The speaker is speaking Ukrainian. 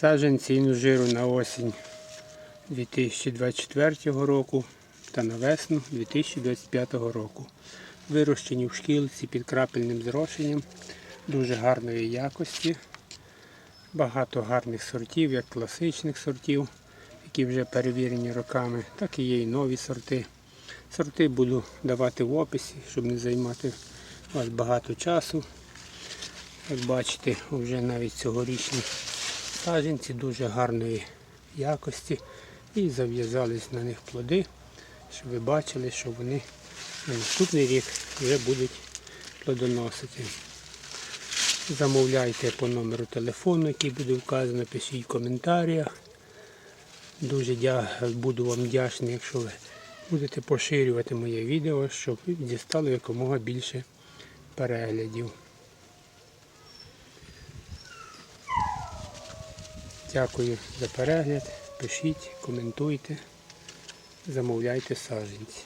Саджанці інжиру на осінь 2024 року та на весну 2025 року. Вирощені в шкілці під крапельним зрошенням дуже гарної якості. Багато гарних сортів, як класичних сортів, які вже перевірені роками, так і є і нові сорти. Сорти буду давати в описі, щоб не займати вас багато часу. Як бачите, вже навіть цьогорічні саджанці дуже гарної якості і зав'язались на них плоди, щоб ви бачили, що вони на наступний рік вже будуть плодоносити. Замовляйте по номеру телефону, який буде вказано, пишіть в коментарях. Дуже дя- буду вам вдячний, якщо ви будете поширювати моє відео, щоб дістало якомога більше переглядів. Дякую за перегляд. Пишіть, коментуйте, замовляйте саджанці.